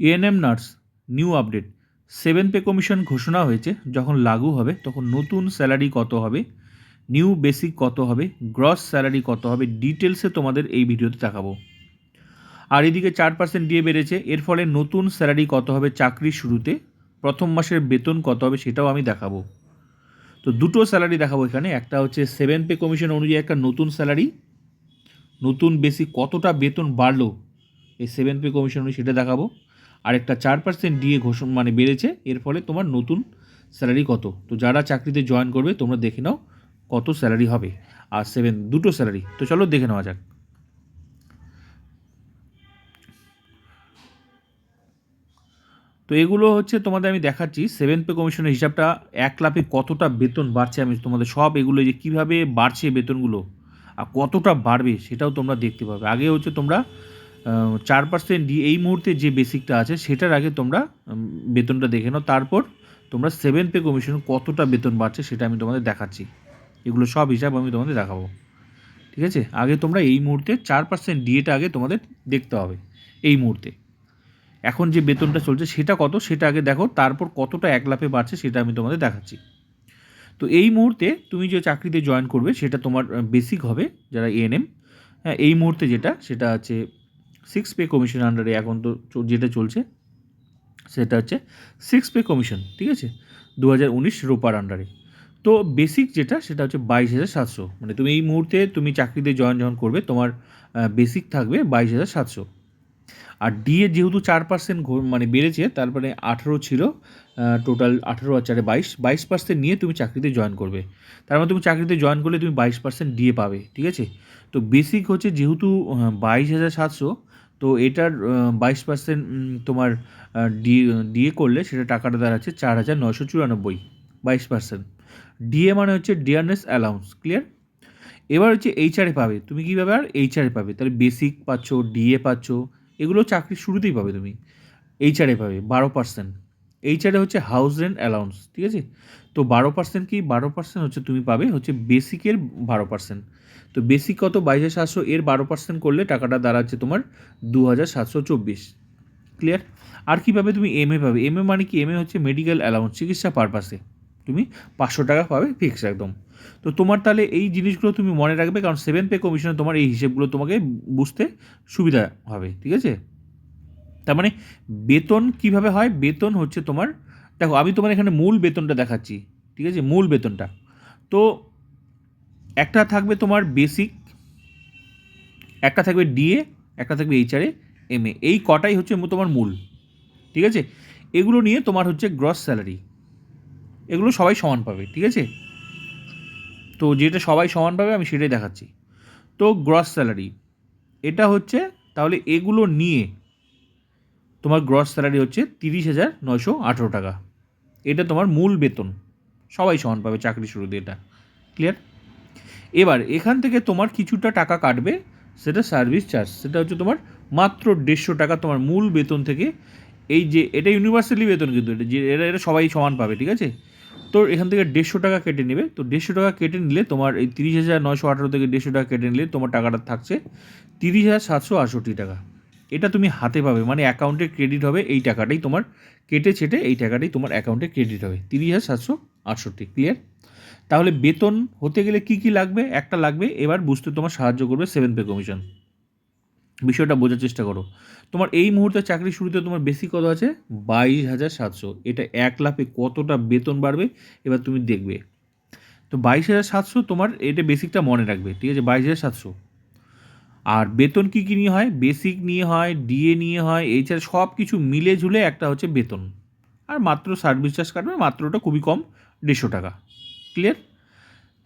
ANM nurse new update seven pay commission ঘোষণা হয়েছে, যখন লাগু হবে, তখন নতুন স্যালারি কত হবে নিউ বেসিক কত হবে গ্রস স্যালারি কত হবে ডিটেলসে তোমাদের এই ভিডিওতে দেখাবো। আর এদিকে চার পার্সেন্ট দিয়ে বেড়েছে, এর ফলে নতুন স্যালারি কত হবে চাকরির শুরুতে, প্রথম মাসের বেতন কত হবে সেটাও আমি দেখাবো। তো দুটো স্যালারি দেখাবো এখানে, একটা হচ্ছে সেভেন পে কমিশন অনুযায়ী একটা নতুন স্যালারি নতুন বেসিক কতটা বেতন বাড়লো, এই সেভেন পে কমিশন অনুযায়ী সেটা দেখাবো। আর একটা চার পার্সেন্ট দিয়ে ঘোষণা মানে বেড়েছে, এর ফলে তোমার নতুন স্যালারি কত? তো যারা চাকরিতে জয়েন করবে, তোমরা দেখে নাও কত স্যালারি হবে। আর সেভেন দুটো স্যালারি তো চলো দেখে নেওয়া যাক। তো এগুলো হচ্ছে তোমাদের আমি দেখাচ্ছি। সেভেন পে কমিশনের হিসাবটা এক লাফে কতটা বেতন বাড়ছে আমি তোমাদের সব এগুলো যে কীভাবে বাড়ছে বেতনগুলো আর কতটা বাড়বে সেটাও তোমরা দেখতে পাবে। আগে হচ্ছে তোমরা চার পার্সেন্ট দিয়ে এই মুহূর্তে যে বেসিকটা আছে, সেটার আগে তোমরা বেতনটা দেখে নাও। তারপর তোমরা সেভেন পে কমিশন কতটা বেতন বাড়ছে সেটা আমি তোমাদের দেখাচ্ছি। এগুলো সব হিসাব আমি তোমাদের দেখাবো। ঠিক আছে? আগে তোমরা এই মুহূর্তে চার পার্সেন্ট ডিএটা আগে তোমাদের দেখতে হবে, এই মুহূর্তে। এখন যে বেতনটা চলছে সেটা কত, সেটা আগে দেখো। তারপর কতটা এক লাফে বাড়ছে সেটা আমি তোমাদের দেখাচ্ছি। তো এই মুহূর্তে তুমি যে চাকরিতে জয়েন করবে, সেটা তোমার বেসিক হবে যারা এএনএম হ্যাঁ এই মুহূর্তে যেটা, সেটা আছে সিক্স পে কমিশন আন্ডারে এখন তো যেটা চলছে, সেটা হচ্ছে সিক্স পে কমিশন ঠিক আছে? দু হাজার উনিশ রোপার আন্ডারে তো বেসিক যেটা, সেটা হচ্ছে বাইশ হাজার সাতশো। মানে তুমি এই মুহূর্তে তুমি চাকরিতে জয়েন যখন করবে, তোমার বেসিক থাকবে বাইশ হাজার সাতশো। আর ডিএ যেহেতু চার পার্সেন্ট মানে বেড়েছে, তারপরে আঠেরো ছিল টোটাল আঠেরো আর চারে বাইশ বাইশ পার্সেন্ট নিয়ে তুমি চাকরিতে জয়েন করবে। তার মানে তুমি চাকরিতে জয়েন করলে তুমি বাইশ পার্সেন্ট ডিএ পাবে, ঠিক আছে? তো বেসিক হচ্ছে যেহেতু বাইশ হাজার সাতশো তো এটার বাইশ পার্সেন্ট তোমার ডিএ করলে সেটা টাকাটা দাঁড়াচ্ছে চার হাজার নশো চুরানব্বই, বাইশ পার্সেন্ট ডিএ মানে হচ্ছে ডিয়ারনেস অ্যালাউন্স ক্লিয়ার এবার হচ্ছে এইচআরে পাবে। তুমি কীভাবে আর এইচআরে পাবে। তাহলে বেসিক পাচ্ছ ডিএ পাচ্ছ, এগুলো চাকরির শুরুতেই পাবে তুমি। এইচআরে পাবে, বারো পার্সেন্ট এইচআরে হচ্ছে হাউস রেন্ট অ্যালাউন্স ঠিক আছে? তো বারো পার্সেন্ট কি? বারো পার্সেন্ট হচ্ছে তুমি পাবে হচ্ছে বেসিকের বারো পার্সেন্ট তো বেসিক কত? বাইশ হাজার সাতশো, এর বারো পার্সেন্ট করলে টাকাটা দাঁড়াচ্ছে তোমার দু হাজার সাতশো চব্বিশ। ক্লিয়ার আর কী পাবে তুমি এম এ পাবে? এম এ মানে কি? এম এ হচ্ছে মেডিকেল অ্যালাউন্স চিকিৎসা পারপাসে তুমি পাঁচশো টাকা পাবে ফিক্স একদম। তো তোমার তাহলে এই জিনিসগুলো তুমি মনে রাখবে, কারণ সেভেন পে কমিশনে তোমার এই হিসেবগুলো তোমাকে বুঝতে সুবিধা হবে, ঠিক আছে? তার মানে বেতন কীভাবে হয়? বেতন হচ্ছে তোমার, দেখো আমি তোমার এখানে মূল বেতনটা দেখাচ্ছি, ঠিক আছে? মূল বেতনটা। তো একটা থাকবে তোমার বেসিক একটা থাকবে ডিএ একটা থাকবে এইচআরএ এমএ এই কটাই হচ্ছে তোমার মূল, ঠিক আছে? এগুলো নিয়ে তোমার হচ্ছে গ্রস স্যালারি এগুলো সবাই সমান পাবে, ঠিক আছে? তো যেটা সবাই সমান পাবে, আমি সেটাই দেখাচ্ছি। তো গ্রস স্যালারি এটা হচ্ছে তাহলে এগুলো নিয়ে তোমার গ্রস স্যালারি হচ্ছে তিরিশ হাজার নয়শো আঠেরো টাকা। এটা তোমার মূল বেতন। সবাই সমান পাবে চাকরি শুরুতে এটা। ক্লিয়ার এবার এখান থেকে তোমার কিছুটা টাকা কাটবে, সেটা সার্ভিস চার্জ সেটা হচ্ছে তোমার মাত্র দেড়শো টাকা তোমার মূল বেতন থেকে। এই যে, এটা ইউনিভার্সালি বেতন কিন্তু, এটা যে এরা এরা সবাই সমান পাবে, ঠিক আছে? তো এখান থেকে দেড়শো টাকা কেটে নেবে। তো দেড়শো টাকা কেটে নিলে তোমার এই তিরিশ হাজার নয়শো আঠারো থেকে দেড়শো টাকা কেটে নিলে তোমার টাকাটা থাকছে তিরিশ হাজার সাতশো আটষট্টি টাকা। এটা তুমি হাতে পাবে মানে অ্যাকাউন্টে ক্রেডিট হবে এই টাকাটাই তোমার কেটে ছেটে এই টাকাটাই তোমার অ্যাকাউন্টে ক্রেডিট হবে, তিরিশ হাজার সাতশো আটষট্টি ক্লিয়ার তাহলে বেতন হতে গেলে কি কি লাগবে? একটা লাগবে, এবার বুঝতে তোমার সাহায্য করবে সেভেন পে কমিশন বিষয়টা বোঝার চেষ্টা করো। তোমার এই মুহূর্তে চাকরি শুরুতে তোমার বেশি কত আছে? বাইশ হাজার সাতশো। এটা এক লাফে কতটা বেতন বাড়বে? এবার তুমি দেখবে। তো বাইশ হাজার সাতশো তোমার এটা বেসিকটা মনে রাখবে, ঠিক আছে? বাইশ হাজার সাতশো। আর বেতন কী কী নিয়ে হয়? বেসিক নিয়ে হয় ডিএ নিয়ে হয় এইচআর সব কিছু মিলে ঝুলে একটা হচ্ছে বেতন। আর মাত্র সার্ভিস চার্জ কাটবে মাত্র ওটা খুবই কম, দেড়শো টাকা। ক্লিয়ার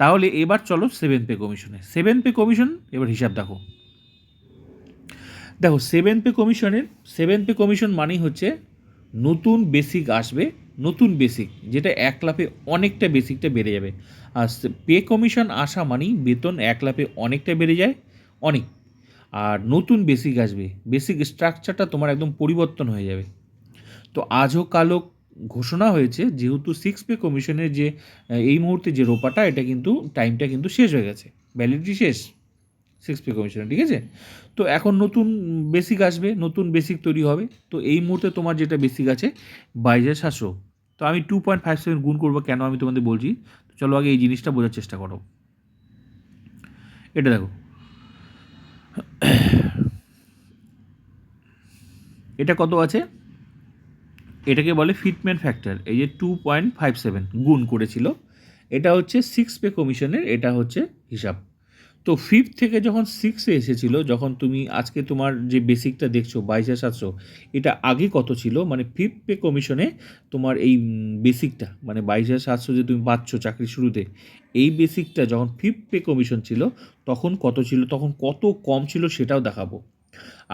তাহলে এবার চলো সেভেন পে কমিশনে সেভেন পে কমিশন এবার হিসাব দেখো। দেখো সেভেন পে কমিশনের সেভেন পে কমিশন মানেই হচ্ছে নতুন বেসিক আসবে, নতুন বেসিক যেটা এক লাফে অনেকটা বেসিকটা বেড়ে যাবে। আর পে কমিশন আসা মানেই বেতন এক লাফে অনেকটা বেড়ে যায়, অনেক। আর নতুন বেসিক আসবে বেসিক স্ট্রাকচারটা তোমার একদম পরিবর্তন হয়ে যাবে। তো আজও কালো ঘোষণা হয়েছে, যেহেতু সিক্স পে কমিশনের যে এই মুহূর্তে যে রোপাটা, এটা কিন্তু টাইমটা কিন্তু শেষ হয়ে গেছে। ভ্যালিডিটি শেষ সিক্স পে কমিশনে ঠিক আছে? তো এখন নতুন বেসিক আসবে, নতুন বেসিক তৈরি হবে। তো এই মুহূর্তে তোমার যেটা বেসিক আছে, বাইশ হাজার সাতশো। তো আমি টু পয়েন্ট ফাইভ সেভেন গুণ করব, কেন আমি তোমাদের বলছি? তো চলো আগে এই জিনিসটা বোঝার চেষ্টা করো। এটা দেখো। এটা কত আছে? এটাকে বলে ফিটমেন্ট ফ্যাক্টর, এই যে টু পয়েন্ট ফাইভ সেভেন গুণ করেছিল। এটা হচ্ছে সিক্স পে কমিশনের এটা হচ্ছে হিসাব। তো ফিফথ থেকে যখন সিক্সে এসেছিল, যখন তুমি আজকে তোমার যে বেসিকটা দেখছ, বাইশ সাতশো, এটা আগে কত ছিল? মানে ফিফথ পে কমিশনে তোমার এই বেসিকটা মানে বাইশ সাতশো যে তুমি পাচ্ছ চাকরি শুরুতে, এই বেসিকটা যখন ফিফথ পে কমিশন ছিল, তখন কত ছিল? তখন কত কম ছিল সেটাও দেখাবো।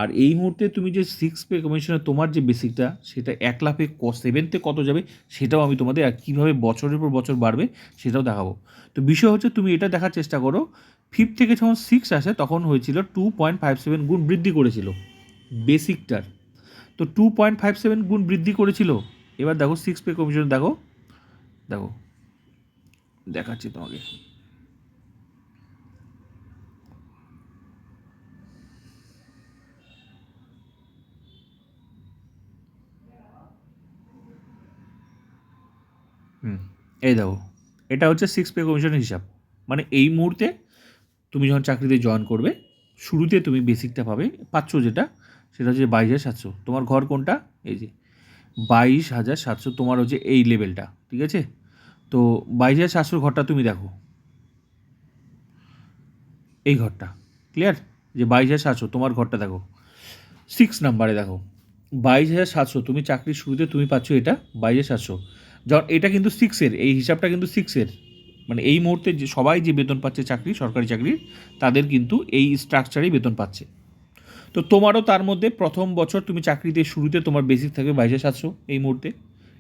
আর এই মুহূর্তে তুমি যে সিক্স পে কমিশনে তোমার যে বেসিকটা সেটা এক লাখে সেভেন্থে কত যাবে, সেটাও আমি তোমাদের আর কীভাবে বছরের পর বছর বাড়বে, সেটাও দেখাবো। তো বিষয় হচ্ছে তুমি এটা দেখার চেষ্টা করো ফিফথ থেকে যখন সিক্স আসে, তখন হয়েছিল টু পয়েন্ট ফাইভ সেভেন গুণ বৃদ্ধি করেছিল বেসিকটার তো টু পয়েন্ট ফাইভ সেভেন গুণ বৃদ্ধি করেছিল, এবার দেখো সিক্স পে কমিশন দেখো দেখো, দেখাচ্ছি তোমাকে হুম এই দেখো, এটা হচ্ছে সিক্স পে কমিশনের হিসাব। মানে এই মুহূর্তে তুমি যখন চাকরিতে জয়েন করবে, শুরুতে তুমি বেসিকটা পাবে, পাচ্ছ যেটা, সেটা হচ্ছে বাইশ হাজার সাতশো। তোমার ঘর কোনটা? এই যে, বাইশ হাজার সাতশো, তোমার হচ্ছে এই লেভেলটা ঠিক আছে? তো বাইশ হাজার সাতশোর ঘরটা তুমি দেখো। এই ঘরটা ক্লিয়ার যে বাইশ হাজার সাতশো, তোমার ঘরটা দেখো। সিক্স নাম্বারে দেখো, বাইশ হাজার সাতশো, তুমি চাকরির শুরুতে তুমি পাচ্ছ এটা বাইশ হাজার সাতশো। এটা কিন্তু সিক্সের এই হিসাবটা কিন্তু সিক্সের মানে এই মুহূর্তে যে, সবাই যে বেতন পাচ্ছে চাকরি, সরকারি চাকরির তাদের কিন্তু এই স্ট্রাকচারেই বেতন পাচ্ছে। তো তোমারও তার মধ্যে প্রথম বছর তুমি চাকরিতে, শুরুতে তোমার বেসিক থাকবে বাইশ হাজার সাতশো, এই মুহূর্তে।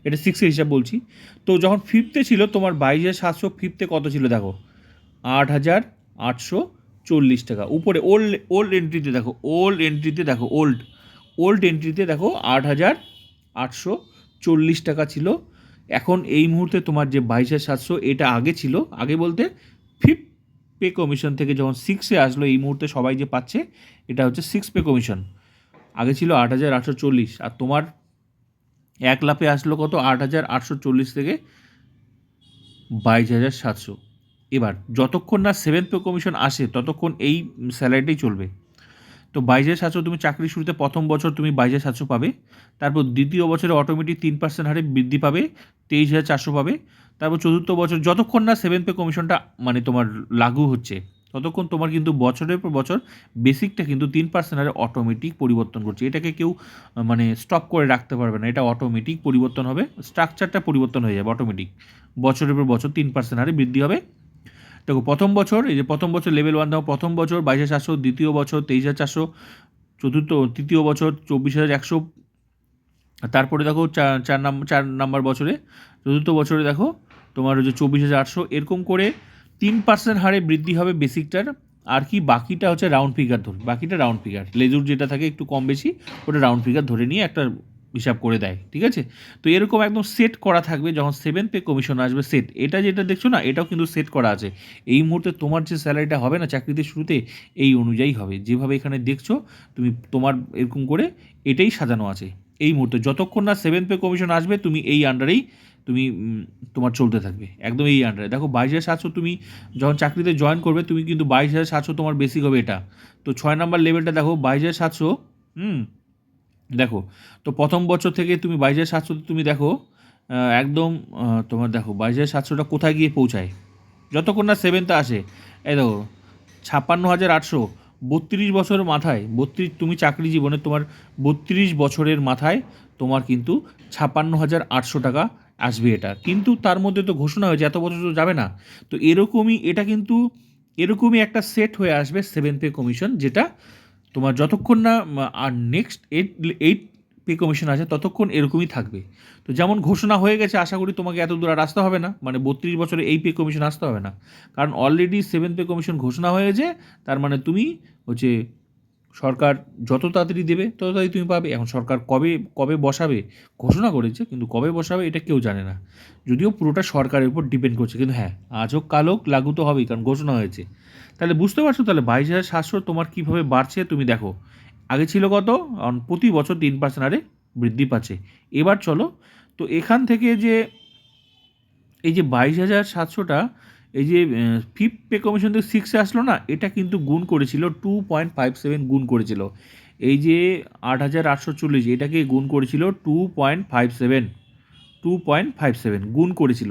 এটা সিক্সের হিসাব বলছি। তো যখন ফিফতে ছিল, তোমার বাইশ হাজার সাতশো ফিফতে কত ছিল দেখো? আট হাজার আটশো চল্লিশ টাকা। উপরে ওল্ড ওল্ড এন্ট্রিতে দেখো ওল্ড এন্ট্রিতে দেখো ওল্ড ওল্ড এন্ট্রিতে দেখো আট হাজার আটশো চল্লিশ টাকা ছিল। এখন এই মুহূর্তে তোমার যে বাইশ হাজার সাতশো, এটা আগে ছিল। আগে বলতে ফিফ পে কমিশন থেকে যখন সিক্সে আসলো, এই মুহূর্তে সবাই যে পাচ্ছে, এটা হচ্ছে সিক্স পে কমিশন আগে ছিল আট হাজার আটশো চল্লিশ, আর তোমার এক লাফে আসলো কত? আট হাজার আটশো চল্লিশ থেকে বাইশ হাজার সাতশো। এবার, যতক্ষণ না সেভেন্থ পে কমিশন আসে, ততক্ষণ এই স্যালারিটাই চলবে। তো বাইশ হাজার তুমি চাকরি শুরুতে প্রথম বছর তুমি বাইশ হাজার পাবে। তারপর দ্বিতীয় বছরে অটোমেটিক তিন পার্সেন্ট হারে বৃদ্ধি পাবে, তেইশ হাজার চারশো পাবে। তারপর চতুর্থ বছর যতক্ষণ না সেভেন পে কমিশনটা মানে তোমার লাগু হচ্ছে, ততক্ষণ তোমার কিন্তু বছরের পর বছর বেসিকটা কিন্তু তিন পার্সেন্ট হারে অটোমেটিক পরিবর্তন করছে। এটাকে কেউ মানে স্টপ করে রাখতে পারবে না। এটা অটোমেটিক পরিবর্তন হবে স্ট্রাকচারটা পরিবর্তন হয়ে যাবে অটোমেটিক বছরের পর বছর তিন পার্সেন্ট হারে বৃদ্ধি হবে। দেখো, প্রথম বছর, এই যে প্রথম বছর লেভেল ওয়ান দেখো প্রথম বছর বাইশ হাজার চারশো দ্বিতীয় বছর তেইশ হাজার চারশো, চতুর্থ, তৃতীয় বছর চব্বিশ হাজার একশো তারপরে দেখো চার চার নাম্বার চার নাম্বার বছরে, চতুর্থ বছরে দেখো তোমার হচ্ছে চব্বিশ হাজার আটশো, এরকম করে তিন পার্সেন্ট হারে বৃদ্ধি হবে বেসিকটার, আর কি বাকিটা হচ্ছে রাউন্ড ফিগার ধরে বাকিটা রাউন্ড ফিগার লেজুর যেটা থাকে একটু কম বেশি, ওটা রাউন্ড ফিগার ধরে নিয়ে একটা হিসাব করে দেয়, ঠিক আছে? তো এরকম একদম সেট করা থাকবে যখন সেভেন পে কমিশন আসবে সেট এটা যেটা দেখছ না, এটাও কিন্তু সেট করা আছে। এই মুহূর্তে তোমার যে স্যালারিটা হবে না চাকরিতে শুরুতে, এই অনুযায়ী হবে। যেভাবে এখানে দেখছ, তুমি তোমার এরকম করে এটাই সাজানো আছে এই মুহূর্তে। যতক্ষণ না সেভেন পে কমিশন আসবে, তুমি এই আন্ডারেই তুমি তোমার চলতে থাকবে। একদম এই আন্ডারে দেখো বাইশ হাজার সাতশো তুমি যখন চাকরিতে জয়েন করবে, তুমি কিন্তু বাইশ হাজার সাতশো তোমার বেসিক হবে এটা। তো ছয় নাম্বার লেভেলটা দেখো, বাইশ হাজার সাতশো, হুম দেখো, তো প্রথম বছর থেকে তুমি বাইশ হাজার সাতশো তুমি দেখো একদম তোমার দেখো বাইশ হাজার সাতশোটা কোথায় গিয়ে পৌঁছায়? যতক্ষণ না সেভেনতে আসে, এই দেখো, ছাপ্পান্ন হাজার আটশো বত্রিশ বছরের মাথায়, বত্রিশ, তুমি চাকরি জীবনে তোমার বত্রিশ বছরের মাথায় তোমার কিন্তু ছাপ্পান্ন হাজার আটশো টাকা আসবে এটা। কিন্তু তার মধ্যে তো ঘোষণা হয়েছে, এত বছর তো যাবে না। তো এরকমই, এটা কিন্তু এরকমই একটা সেট হয়ে আসবে সেভেন পে কমিশন যেটা তোমার যতক্ষণ না আর next eight eight pay commission আছে, ততক্ষণ এরকমই থাকবে। তো যেমন ঘোষণা হয়ে গেছে, আশা করি তোমাকে এত দূর আর আসতে হবে না। মানে বত্রিশ বছরে এই পে কমিশন আসতে হবে না। কারণ অলরেডি সেভেন পে কমিশন ঘোষণা হয়েছে, তার মানে তুমি হচ্ছে সরকার যত তাড়াতাড়ি দেবে, তত তাড়াতাড়ি তুমি পাবে। এখন সরকার কবে কবে বসাবে, ঘোষণা করেছে, কিন্তু কবে বসাবে এটা কেউ জানে না। যদিও পুরোটা সরকারের উপর ডিপেন্ড করছে, কিন্তু হ্যাঁ আজ হোক, কাল হোক, লাগু তো হবেই, কারণ ঘোষণা হয়েছে। তাহলে বুঝতে পারছ তাহলে বাইশ হাজার সাতশো তোমার কীভাবে বাড়ছে? তুমি দেখো, আগে ছিল কত? প্রতি বছর তিন পার্সেন্ট হারে বৃদ্ধি পাচ্ছে। এবার চলো, তো এখান থেকে যে এই যে বাইশ হাজার সাতশোটা, এই যে ফিফথ পে কমিশন থেকে সিক্সে আসলো না, এটা কিন্তু গুণ করেছিল টু পয়েন্ট ফাইভ সেভেন গুণ করেছিল। এই যে আট হাজার আটশো চল্লিশ, এটাকে গুণ করেছিল two point five seven two point five seven গুণ করেছিল।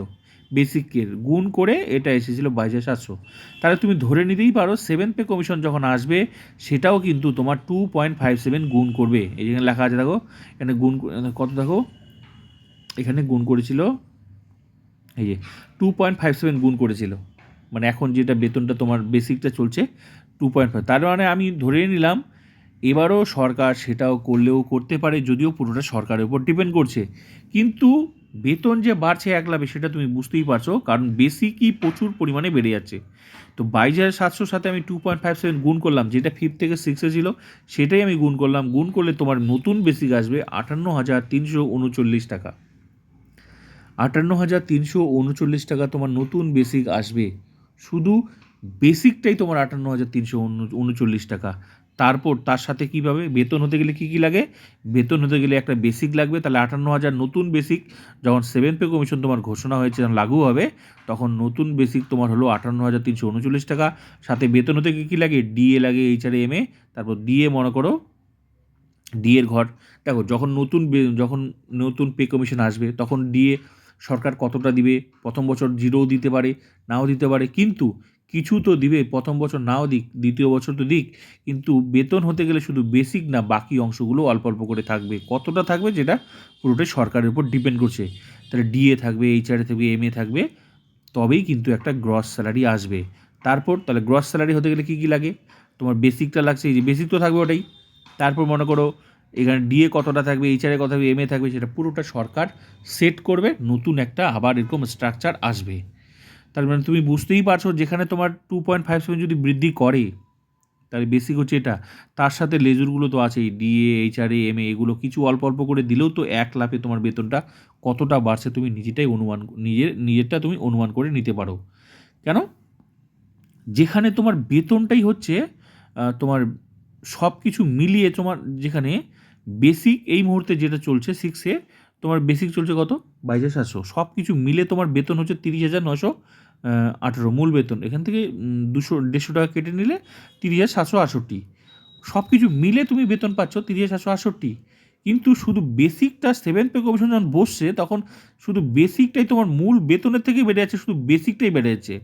বেসিকের গুণ করে এটা এসেছিল বাইশ হাজার সাতশো। তাহলে তুমি ধরে নিতেই পারো সেভেন পে কমিশন যখন আসবে, সেটাও কিন্তু তোমার টু পয়েন্ট ফাইভ সেভেন গুণ করবে। এই যেখানে লেখা আছে, দেখো, এখানে গুণ কত দেখো? এখানে গুণ করেছিল, এই যে টু পয়েন্ট ফাইভ সেভেন গুণ করেছিল। মানে এখন যেটা বেতনটা তোমার বেসিকটা চলছে টু পয়েন্ট ফাইভ তার মানে আমি ধরে নিলাম, এবারও সরকার সেটাও করলেও করতে পারে, যদিও পুরোটা সরকারের উপর ডিপেন্ড করছে। কিন্তু বেতন যে বাড়ছে এক লাভে, সেটা তুমি বুঝতেই পারছ, কারণ বেসিকই প্রচুর পরিমাণে বেড়ে যাচ্ছে। তো বাইশ হাজার সাতশোর সাথে আমি টু পয়েন্ট ফাইভ সেভেন গুণ করলাম, যেটা ফিফথ থেকে সিক্সে ছিল, সেটাই আমি গুণ করলাম। গুণ করলে তোমার নতুন বেসিক আসবে আটান্ন হাজার তিনশো উনচল্লিশ টাকা। আটান্ন হাজার তিনশো উনচল্লিশ টাকা তোমার নতুন বেসিক আসবে। শুধু বেসিকটাই তোমার আটান্ন হাজার তিনশো উনচল্লিশ টাকা। তারপর তার সাথে কীভাবে? বেতন হতে গেলে কী কী লাগে? বেতন হতে গেলে একটা বেসিক লাগবে, তাহলে আটান্ন হাজার নতুন বেসিক যখন সেভেন পে কমিশন তোমার ঘোষণা হয়েছে, যখন লাগু হবে, তখন নতুন বেসিক তোমার হলো আটান্ন হাজার তিনশো উনচল্লিশ টাকা। সাথে বেতন হতে কী কী লাগে? ডিএ লাগে এইচ এইচআর এম এ তারপর ডিএ মনে করো ডিএর ঘর। দেখো, যখন নতুন যখন নতুন পে কমিশন আসবে, তখন ডিএ সরকার কতটা দিবে? প্রথম বছর জিরোও দিতে পারে, নাও দিতে পারে। কিন্তু কিছু তো দিবে, প্রথম বছর নাও দিক, দ্বিতীয় বছর তো দিক, কিন্তু বেতন হতে গেলে শুধু বেসিক না, বাকি অংশগুলো অল্প অল্প করে থাকবে। কতটা থাকবে যেটা পুরোটাই সরকারের উপর ডিপেন্ড করছে। তাহলে ডিএ থাকবে এইচআরএ থাকবে এমএ থাকবে, তবেই কিন্তু একটা গ্রস স্যালারি আসবে। তারপর তাহলে গ্রস স্যালারি হতে গেলে কী কী লাগে? তোমার বেসিকটা লাগছে, এই যে বেসিক তো থাকবে ওটাই। তারপর মনে করো, এখানে ডিএ কতটা থাকবে এইচআরএ কত থাকবে এমএ থাকবে, সেটা পুরোটা সরকার সেট করবে, নতুন একটা আবার এরকম স্ট্রাকচার আসবে। তার মানে তুমি বুঝতেই পারছ যেখানে তোমার টু পয়েন্ট ফাইভ সেভেন যদি বৃদ্ধি করে, তাহলে বেসিক হচ্ছে এটা। তার সাথে লেজুরগুলো তো আছেই ডিএ এইচআরএ এমএ এগুলো কিছু অল্প অল্প করে দিলেও তো এক লাফে তোমার বেতনটা কতটা বাড়ছে তুমি নিজেটাই অনুমান, নিজের, নিজেরটা তুমি অনুমান করে নিতে পারো। কেন? যেখানে তোমার বেতনটাই হচ্ছে তোমার সব কিছু মিলিয়ে তোমার যেখানে বেসিক এই মুহূর্তে যেটা চলছে সিক্সে তোমার বেসিক চলছে কত? বাইশ সাতশো। সব কিছু মিলে তোমার বেতন হচ্ছে তিরিশ হাজার নশো আঠেরো মূল বেতন। এখান থেকে দুশো, দেড়শো টাকা কেটে নিলে তিরিশ হাজার সাতশো আটষট্টি। সব কিছু মিলে তুমি বেতন পাচ্ছ তিরিশ হাজার সাতশো আটষট্টি। কিন্তু শুধু বেসিকটা সেভেন পে কমিশন যখন বসছে, তখন শুধু বেসিকটাই তোমার মূল বেতনের থেকে বেড়ে যাচ্ছে, শুধু বেসিকটাই বেড়ে যাচ্ছে।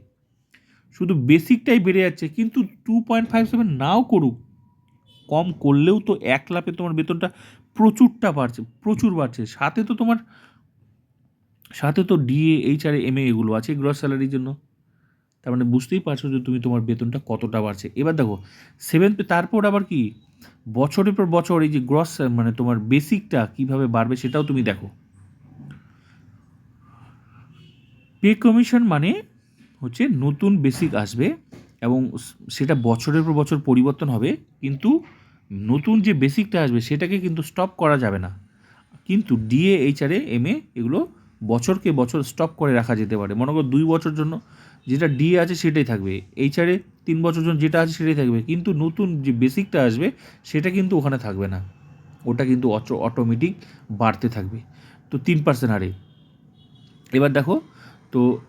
শুধু বেসিকটাই বেড়ে যাচ্ছে, কিন্তু টু পয়েন্ট ফাইভ সেভেন নাও করুক। কম করলেও তো এক লাফে তোমার বেতনটা প্রচুরটা বাড়ছে, প্রচুর বাড়ছে। সাথে তো তোমার সাথে তো ডিএ এইচআর এম এ এগুলো আছে গ্রস স্যালারির জন্য। তার মানে বুঝতেই পারছ যে তুমি তোমার বেতনটা কতটা বাড়ছে। এবার দেখো সেভেন পে তারপর আবার কি? বছরের পর বছর এই যে গ্রস মানে তোমার বেসিকটা কীভাবে বাড়বে সেটাও তুমি দেখো। পে কমিশন মানে হচ্ছে নতুন বেসিক আসবে এবং সেটা বছরের পর বছর পরিবর্তন হবে, কিন্তু নতুন যে বেসিকটা আসবে সেটাকে কিন্তু স্টপ করা যাবে না। কিন্তু DA H HRA M A এগুলো বছরকে বছর স্টপ করে রাখা যেতে পারে। মনে করো দুই বছর জন্য যেটা ডিএ আছে সেটাই থাকবে। এইচআরএ তিন বছর জন্য যেটা আছে সেটাই থাকবে। কিন্তু নতুন যে বেসিকটা আসবে, সেটা কিন্তু ওখানে থাকবে না। ওটা কিন্তু অটোমেটিক বাড়তে থাকবে। তো তিন পার্সেন্ট হারে। এবার দেখো, তো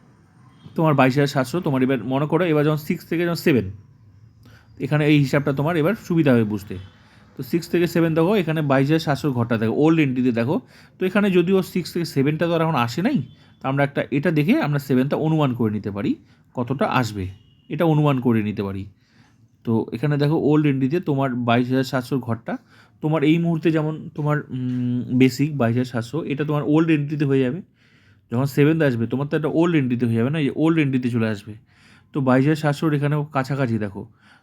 তোমার বাইশ হাজার সাতশো, তোমার এবার মনে করো এবার যখন সিক্স থেকে যখন সেভেন এখানে এই হিসাবটা তোমার এবার সুবিধা হবে বুঝতে। তো সিক্স থেকে সেভেন দেখো, এখানে বাইশ হাজার সাতশোর ঘরটা দেখো ওল্ড এন্ট্রিতে দেখো। তো এখানে যদিও সিক্স থেকে সেভেনটা তো আর এখন আসে নাই, তো আমরা একটা, এটা দেখে আমরা সেভেনটা অনুমান করে নিতে পারি, কতটা আসবে। এটা অনুমান করে নিতে পারি। তো এখানে দেখো ওল্ড এন্ট্রিতে তোমার বাইশ হাজার সাতশোর ঘরটা, তোমার এই মুহূর্তে যেমন তোমার বেসিক বাইশ হাজার সাতশো, এটা তোমার ওল্ড এন্ট্রিতে হয়ে যাবে। যখন সেভেন্থ আসবে, তোমার তো একটা ওল্ড এন্ট্রিতে হয়ে যাবে না, এই ওল্ড এন্ট্রিতে চলে আসবে। তো বাইশ হাজার সাতশোর এখানেও কাছাকাছি দেখো।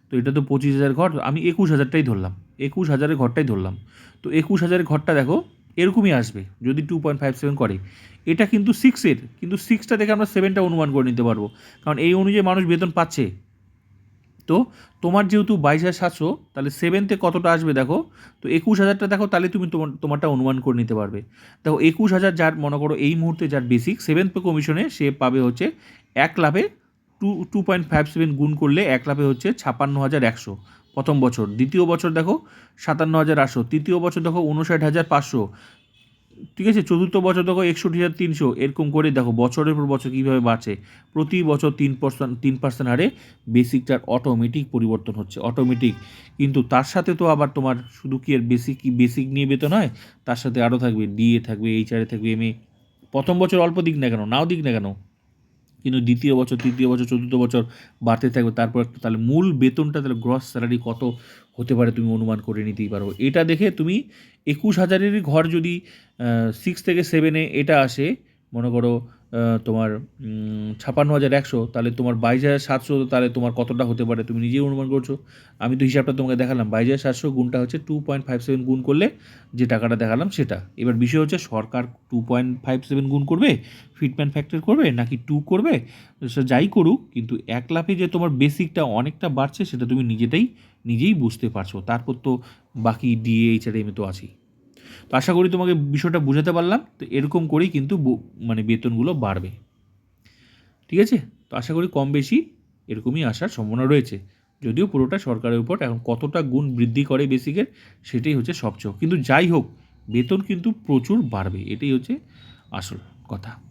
তো এটা তো পঁচিশ হাজার ঘর আমি একুশ হাজারটাই ধরলাম। একুশ হাজারের ঘরটাই ধরলাম। তো একুশ হাজারের ঘরটা দেখো, এরকমই আসবে, যদি টু পয়েন্ট ফাইভ সেভেন করে। এটা কিন্তু সিক্সের কিন্তু সিক্সটা দেখে আমরা সেভেনটা অনুমান করে নিতে পারব। কারণ এই অনুযায়ী মানুষ বেতন পাচ্ছে। তো তোমার যেহেতু বাইশ হাজার সাতশো, তাহলে সেভেনতে কতটা আসবে দেখো? তো একুশ হাজারটা দেখো, তাহলে তুমি তোমার, তোমারটা অনুমান করে নিতে পারবে। দেখো, একুশ হাজার যার, মনে করো এই মুহূর্তে যার বেসিক সেভেন্থ কমিশনে সে পাবে হচ্ছে এক লাভে two two point five seven গুণ করলে এক লাফে হচ্ছে ছাপান্ন হাজার একশো। প্রথম বছর। দ্বিতীয় বছর দেখো, সাতান্ন হাজার আটশো। তৃতীয় বছর দেখো উনষাট হাজার পাঁচশো। ঠিক আছে, চতুর্থ বছর দেখো, একষট্টি হাজার তিনশো। এরকম করে দেখো, বছরের পর বছর কীভাবে বাড়ছে। প্রতি বছর তিন পার্সেন্ট তিন পার্সেন্ট হারে বেসিকটার অটোমেটিক পরিবর্তন হচ্ছে অটোমেটিক কিন্তু তার সাথে তো আবার তোমার শুধু কি আর বেসিক কি বেসিক নিয়ে বেতন হয়? তার সাথে আরও থাকবে ডিএ থাকবে এইচআরে থাকবে এমএ প্রথম বছর অল্প দিক না কেন, নাও দিক না কেন। কিন্তু দ্বিতীয় বছর, তৃতীয় বছর, চতুর্থ বছর বাড়তে থাকবে। তারপর তাহলে মূল বেতনটা, তাহলে গ্রস স্যালারি কত হতে পারে তুমি অনুমান করে নিতেই পারো। এটা দেখে তুমি একুশ হাজারেরই ঘর যদি সিক্স থেকে সেভেনে এটা আসে, মনে করো তোমার ছাপান্ন হাজার একশো, তাহলে তোমার বাইশ হাজার সাতশো, তাহলে তোমার কতটা হতে পারে তুমি নিজেই অনুমান করছ। আমি তো হিসাবটা তোমাকে দেখালাম, বাইশ হাজার সাতশো গুণটা হচ্ছে টু পয়েন্ট ফাইভ সেভেন গুণ করলে যে টাকাটা দেখালাম সেটা। এবার বিষয় হচ্ছে সরকার টু পয়েন্ট ফাইভ সেভেন গুণ করবে ফিটম্যান ফ্যাক্টর করবে, নাকি টু করবে? সে যাই করুক, কিন্তু এক লাফে যে তোমার বেসিকটা অনেকটা বাড়ছে, সেটা তুমি নিজেটাই নিজেই বুঝতে পারছ। তারপর তো বাকি ডিএ আর এম তো আছেই। তো আশা করি তোমাকে বিষয়টা বুঝাতে পারলাম। তো এরকম করেই কিন্তু মানে বেতনগুলো বাড়বে। ঠিক আছে? তো আশা করি কম বেশি এরকমই আসার সম্ভাবনা রয়েছে। যদিও পুরোটা সরকারের উপর, এখন কতটা গুণ বৃদ্ধি করে বেসিকের, সেটাই হচ্ছে সবচেয়ে কিন্তু যাই হোক, বেতন কিন্তু প্রচুর বাড়বে। এটাই হচ্ছে আসল কথা।